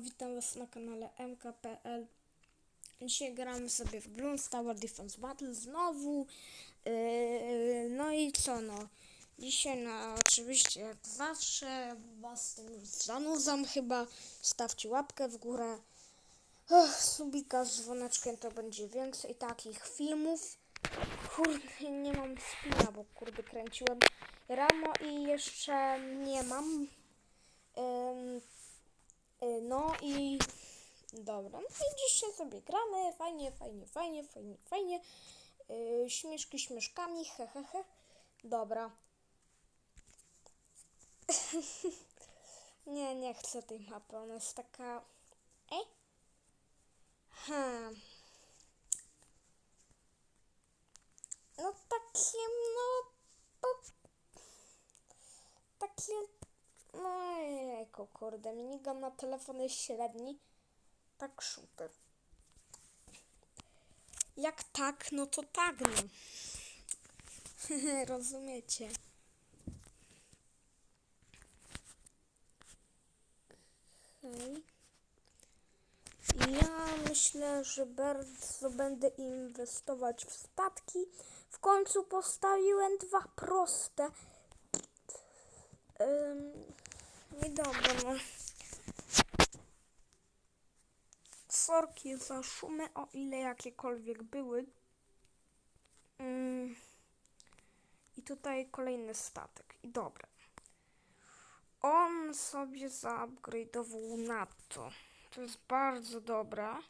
Witam was na kanale MKPL. Dzisiaj gramy sobie w Bloons Tower Defense Battle znowu. Yy, no i co no? Dzisiaj no oczywiście jak zawsze was tym zanudzam chyba. Stawcie łapkę w górę. Subika z dzwoneczkiem to będzie więcej takich filmów. Kurde, nie mam spina, bo kurde kręciłem ramo i jeszcze nie mam. Ym, y, no i dobra, no i dzisiaj sobie gramy, fajnie, fajnie, fajnie, fajnie, fajnie. Yy, śmieszki śmieszkami, he, he, he. Dobra. nie, nie chcę tej mapy, ona jest taka... Ej? Hmm. No takie, no... Po... Takie... No jejku, kurde, minigun na telefon jest średni. Tak super. Jak tak, no to tak, no. Rozumiecie. Hej. Ja myślę, że bardzo będę inwestować w statki. W końcu postawiłem dwa proste. Ym, I dobra, no. Sorki za szumy, o ile jakiekolwiek były. Ym, I tutaj kolejny statek. I dobra. On sobie zaupgrade'ował na to. Jest bardzo dobra.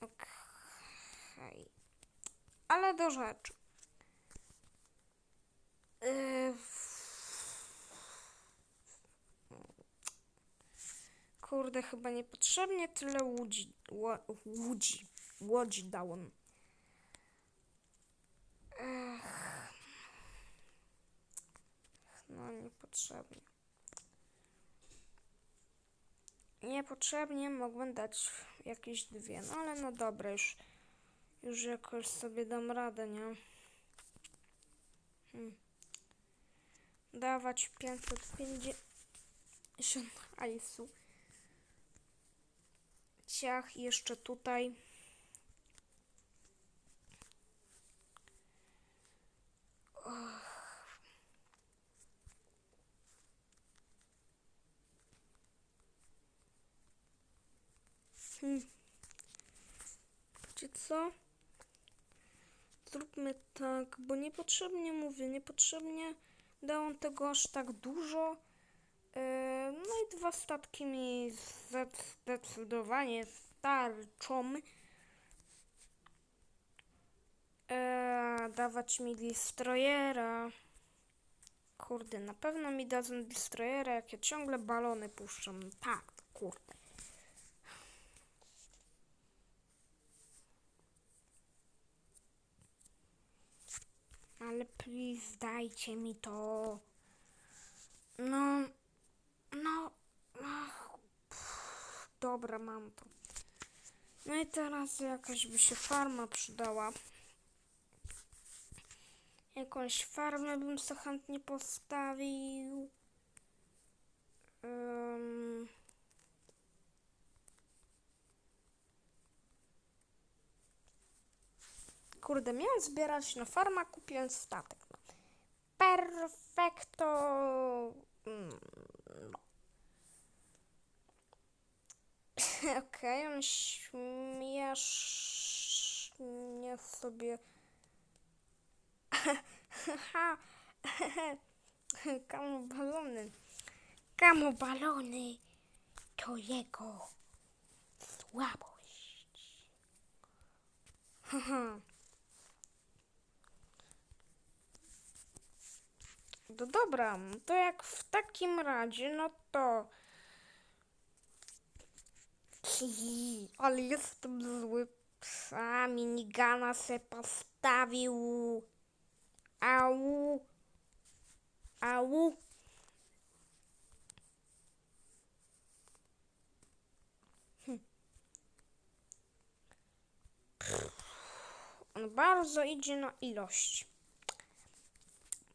Okej. Ale do rzeczy. Yy, Kurde, chyba niepotrzebnie tyle łudzi, ło, łudzi, łodzi dałem. Ech. No, niepotrzebnie. Niepotrzebnie mogłem dać jakieś dwie, no ale no dobra, już, już jakoś sobie dam radę, nie? Hmm. Dawać 550 hajsu. Ciach, jeszcze tutaj. Hmm. Co? Zróbmy tak, bo niepotrzebnie mówię, niepotrzebnie dałam tego aż tak dużo. Yy, No i dwa statki mi zdecydowanie starczą. Eee, dawać mi destroyera. Kurde, na pewno mi dadzą destroyera, jak ja ciągle balony puszczam. Tak, kurde. Ale please, dajcie mi to. No, no, ach, pff, dobra, mam to. No i teraz jakaś by się farma przydała. Jakąś farmę bym sobie chętnie postawił. Ym. Kurde, miałem zbierać na farma, kupiłem statek. Perfekto. Mm, Okej, on śmiesznie sobie. Haha. Kamo balony. Kamo balony to jego słabość. No dobra, to jak w takim razie, no to. Ale jestem zły. Psa minigana se postawił. Au. Au. Hm. On bardzo idzie na ilość.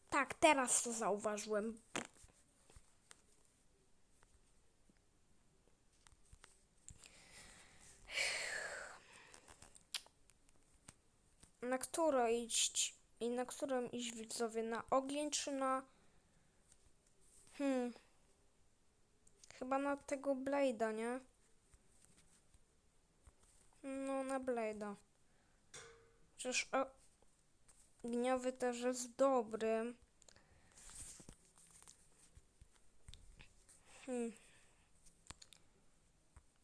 Tak, teraz to zauważyłem. Które iść? I na którym iść widzowie? Na ogień czy na... Hmm. Chyba na tego Blade'a, nie? No, na Blade'a. Przecież ogniowy też jest dobry. Hmm.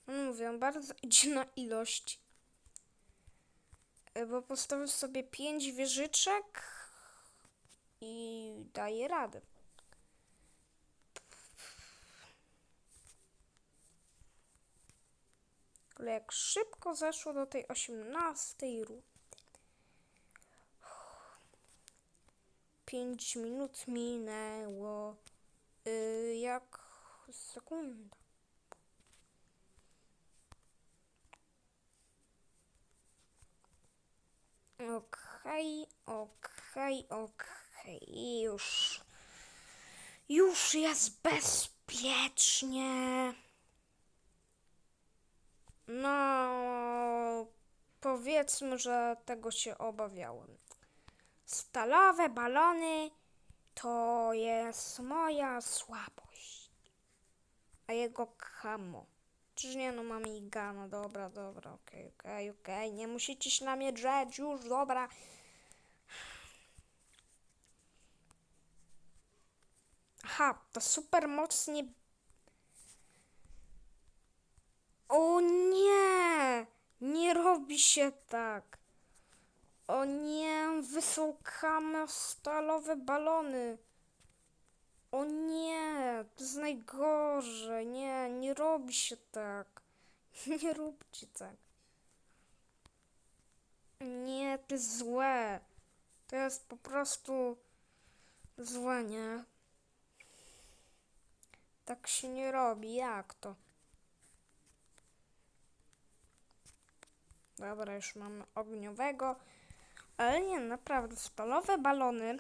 No mówię, bardzo idzie na ilość. E, Bo postawił sobie pięć wieżyczek i daje radę. Ale jak szybko zeszło do tej osiemnastej rundy. Pięć minut minęło. y, jak sekunda. Okej, okej, okej, już. Już jest bezpiecznie. No, powiedzmy, że tego się obawiałem. Stalowe balony to jest moja słabość. A jego kamo. Czyż nie, no mam Igana, dobra, dobra, okej, okej, okej, nie musicie się na mnie drzeć, już, dobra. Aha, to super mocnie... O nie! Nie robi się tak. O nie, wysłał stalowe balony. O nie, to jest najgorsze. Nie, nie robi się tak. Nie róbcie tak. Nie, to jest złe. To jest po prostu złe, nie? Tak się nie robi. Jak to? Dobra, już mamy ogniowego. Ale nie, naprawdę, spalowe balony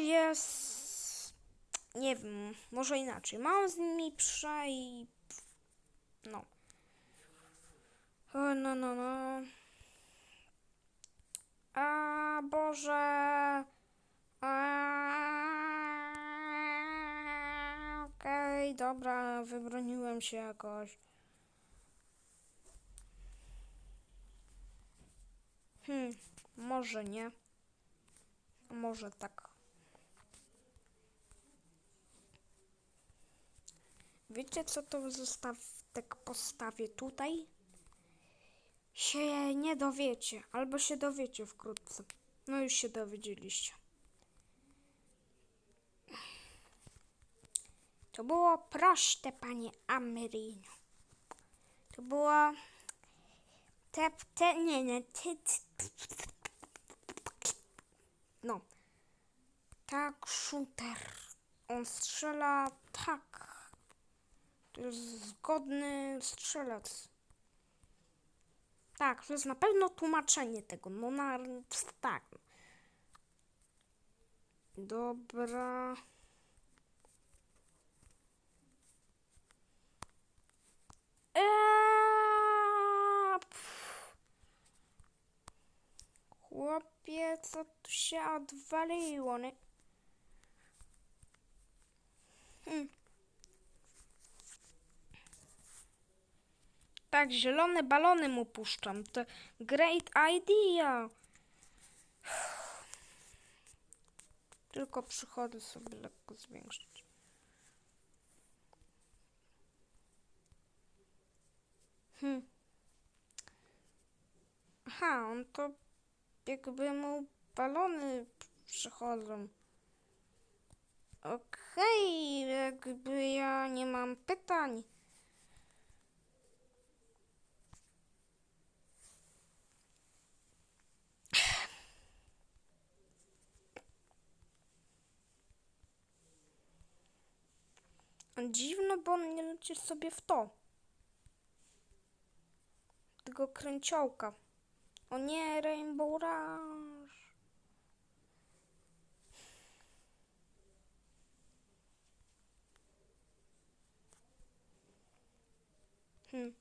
jest. Nie wiem, może inaczej. Mam z nimi prze i. No. No, no, no. A Boże. A, Okej, dobra, wybroniłem się jakoś. Hmm, może nie. Może tak. Wiecie co to zostaw tak postawię tutaj? Się nie dowiecie, albo się dowiecie wkrótce. No już się dowiedzieliście. To było proste, panie Amerino. To było... Te, te, nie, nie, te, te, no. Tak, shooter. On strzela tak. Zgodny strzelec. Tak, to jest na pewno tłumaczenie tego. No na tak. Dobra. Eee. Chłopie, co tu się odwaliło, nie? Hmm. Tak, zielone balony mu puszczam. To great idea. Tylko przychody sobie lekko zwiększyć. Hmm. Aha, on to jakby mu balony przychodzą. Okej, jakby ja nie mam pytań. Dziwno, bo nie leci sobie w to. Tego kręciołka. O nie, Rainbow Rush. Hmm.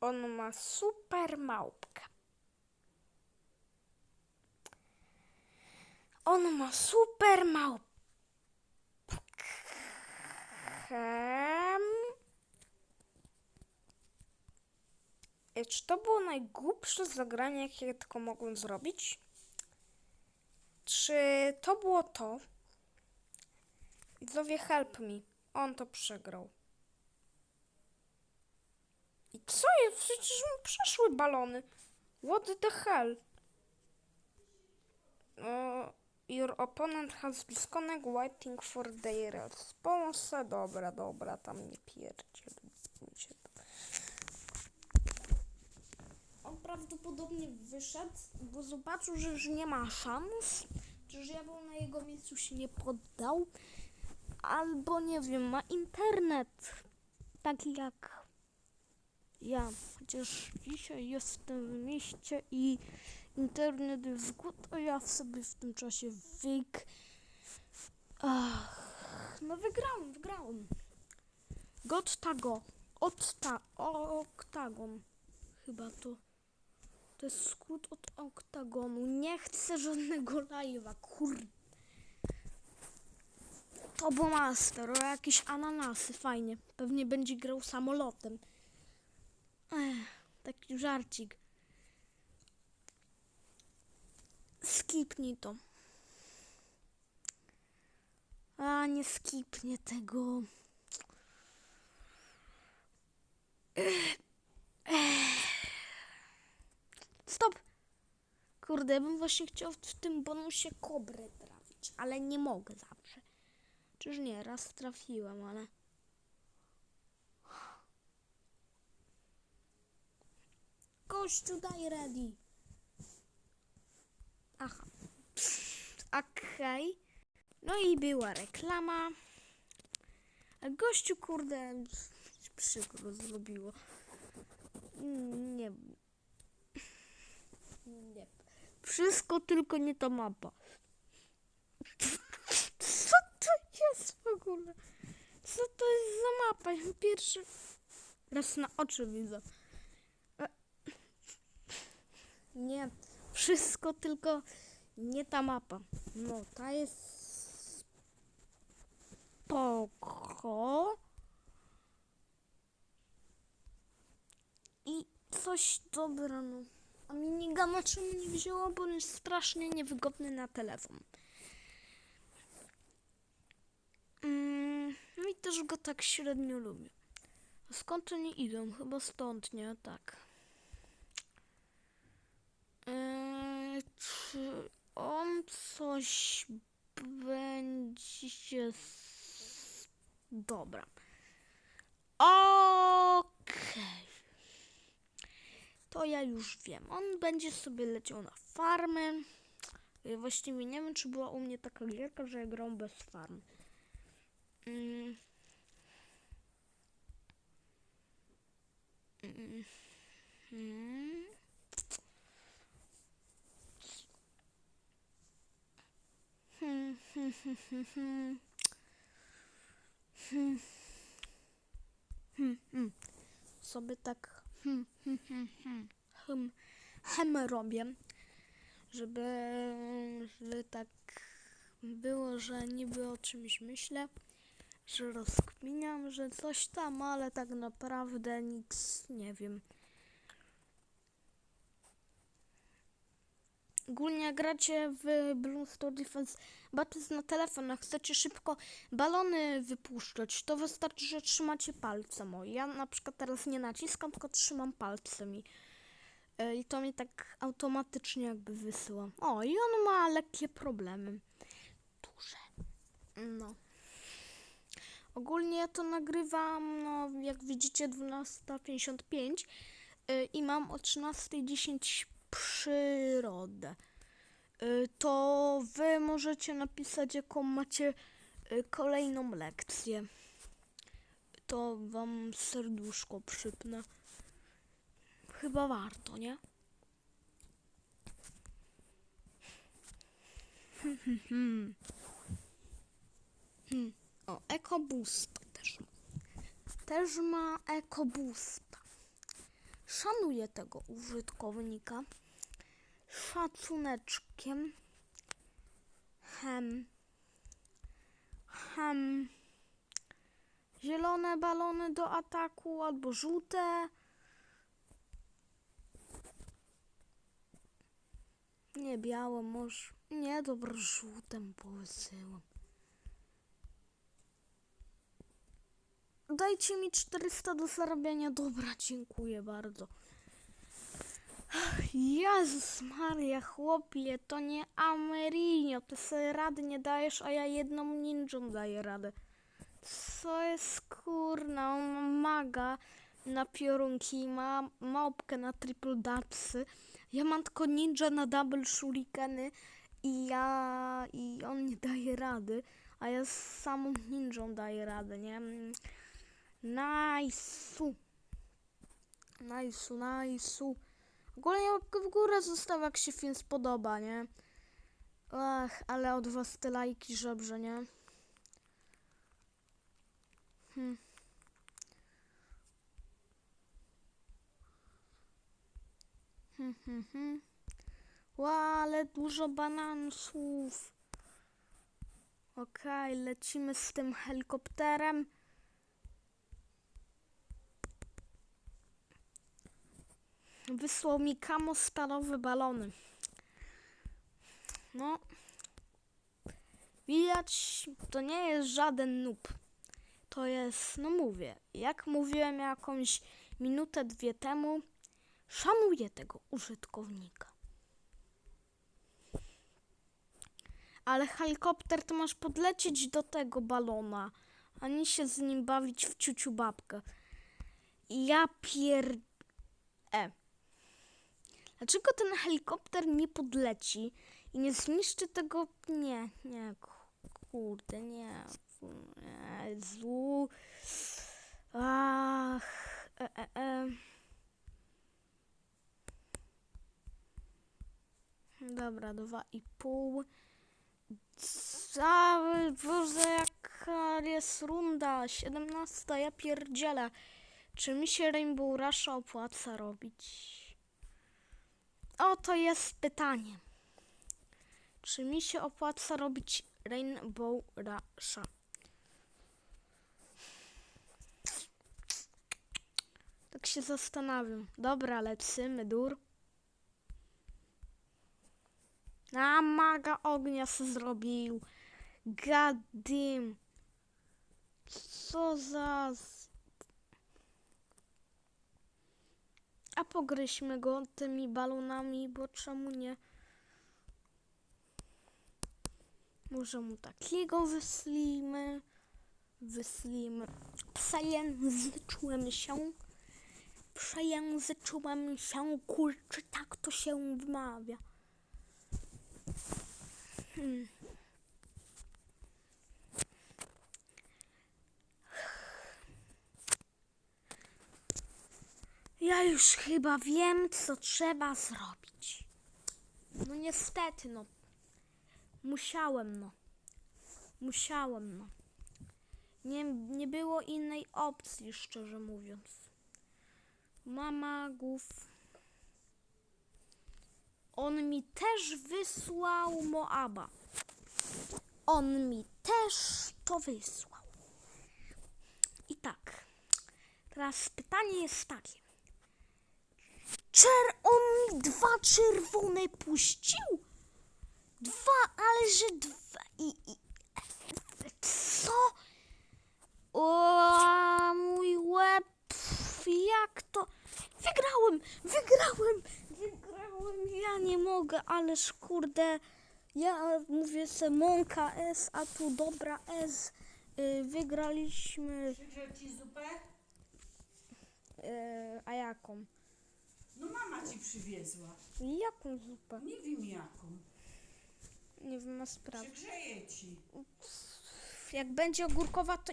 On ma super małpkę. On ma super małpkę. E, Czy to było najgłupsze zagranie, jakie tylko mogłem zrobić? Czy to było to? Widzowie, help me. On to przegrał. I co jest? Przecież mu przeszły balony. What the hell? Uh, your opponent has disconnect waiting for their response. Dobra, dobra, tam nie pierdzielcie. On prawdopodobnie wyszedł, bo zobaczył, że już nie ma szans. Czyż ja bym na jego miejscu się nie poddał. Albo nie wiem, ma internet. Taki jak ja. Chociaż dzisiaj jestem w mieście i internet jest good, a ja sobie w tym czasie wyk. Ach, no wygrałem, wygrałem. Gottago. Otta, oktagon. Chyba to. To jest skrót od oktagonu. Nie chcę żadnego live'a, kurde. To był master, o jakieś ananasy, fajnie. Pewnie będzie grał samolotem. Ech, taki żarcik. Skipnij to. A, nie skipnie tego. Stop! Kurde, ja bym właśnie chciał w tym bonusie kobrę trafić, ale nie mogę zawsze. Czyż nie, raz trafiłem, ale... Kościół, daj ready. Aha. Okej. No i była reklama. A gościu, kurde, przykro zrobiło. Nie. Nie. Wszystko tylko nie ta mapa. Co to jest w ogóle? Co to jest za mapa? Ja Pierwszy raz na oczy widzę. E, Nie, wszystko tylko nie ta mapa. No, ta jest spoko. I coś dobra, no. A minigana czemu nie wzięła, bo on jest strasznie niewygodny na telefon. Mm, no i też go tak średnio lubię. Skąd oni idą? Chyba stąd, nie? Tak. Eee, czy on coś będzie... s- Dobra. Okej. To ja już wiem. On będzie sobie leciał na farmę. Ja właściwie nie wiem, czy była u mnie taka gierka, że ja grałem bez farm. Mm. Mm. Mm. Hmm, hmm, hmm, hmm, hmm. Hmm. Hmm, hmm. Sobie tak hem robię, żeby, żeby tak było, że niby o czymś myślę, że rozkminiam, że coś tam, ale tak naprawdę nic nie wiem. Ogólnie gracie w Bloom Store Defense Battles na telefonach, chcecie szybko balony wypuszczać, to wystarczy, że trzymacie palcem. Ja na przykład teraz nie naciskam, tylko trzymam palcem i, e, i to mi tak automatycznie jakby wysyła. O, i on ma lekkie problemy. Duże. No. Ogólnie ja to nagrywam, no jak widzicie 12.55 y, i mam o 13.10 przyrodę. Y, To wy możecie napisać, jaką macie y, kolejną lekcję. To wam serduszko przypnę. Chyba warto, nie? Hmm. O, EcoBoost też ma. Też ma EcoBoost. Szanuję tego użytkownika. Szacuneczkiem. Hem. Hem. Zielone balony do ataku albo żółte. Nie białe może. Nie, dobra, żółtem powysyłam. Dajcie mi 400 do zarabiania. Dobra, dziękuję bardzo. Jezus Maria, chłopie, to nie Amerinio. Ty sobie rady nie dajesz, a ja jedną ninją daję radę. Co jest kurna? On ma maga na piorunki, ma małpkę na triple dapsy. Ja mam tylko ninja na double shurikeny i ja... i on nie daje rady, a ja z samą ninją daję radę, nie? Najsu. Najsu, najsu. Ogólnie łapkę w górę zostaw, jak się film spodoba, nie? Ach, ale od was te lajki żebrze, nie? Hmm. Hmm, hmm, hmm. Ale dużo banansów. Okej, lecimy z tym helikopterem. Wysłał mi kamo stalowe balony. No. Widać, to nie jest żaden noob. To jest, no mówię, jak mówiłem jakąś minutę, dwie temu, szanuję tego użytkownika. Ale helikopter to masz podlecieć do tego balona, a nie się z nim bawić w ciuciu babkę. Ja pier... E. Dlaczego ten helikopter nie podleci i nie zniszczy tego... Nie, nie, ku- kurde, nie. Jezu. Ach, e, e, e. Dobra, dwa i pół. Cały, Boże, jaka jest runda. 17, ja pierdzielę. Czy mi się Rainbow Rusha opłaca robić? Oto jest pytanie. Czy mi się opłaca robić Rainbow Rusha? Tak się zastanawiam. Dobra, lecimy, dur. A maga ognia se zrobił. Damn. Co za... A pogryźmy go tymi balonami, bo czemu nie? Może mu takiego wyslimy. Wyslimy. Przejęzyczyłem się. Przejęzyczyłem się. Kurczę, tak to się wymawia. Hmm. Ja już chyba wiem, co trzeba zrobić. No niestety, no. Musiałem, no. Musiałem, no. Nie, nie było innej opcji, szczerze mówiąc. Mama głów. On mi też wysłał Moaba. On mi też to wysłał. I tak. Teraz pytanie jest takie. Czer on mi dwa czerwone puścił? Dwa, ale że dwa i, i co? O, mój łeb, jak to? Wygrałem, wygrałem, wygrałem, ja nie mogę, ależ kurde, ja mówię se Monka S, a tu dobra S, y, wygraliśmy, Przygrzał ci zupę? y, a jaką? No mama ci przywiezła. Jaką zupę? Nie wiem jaką. Nie wiem, ma sprawy. Przygrzeje ci. Jak będzie ogórkowa, to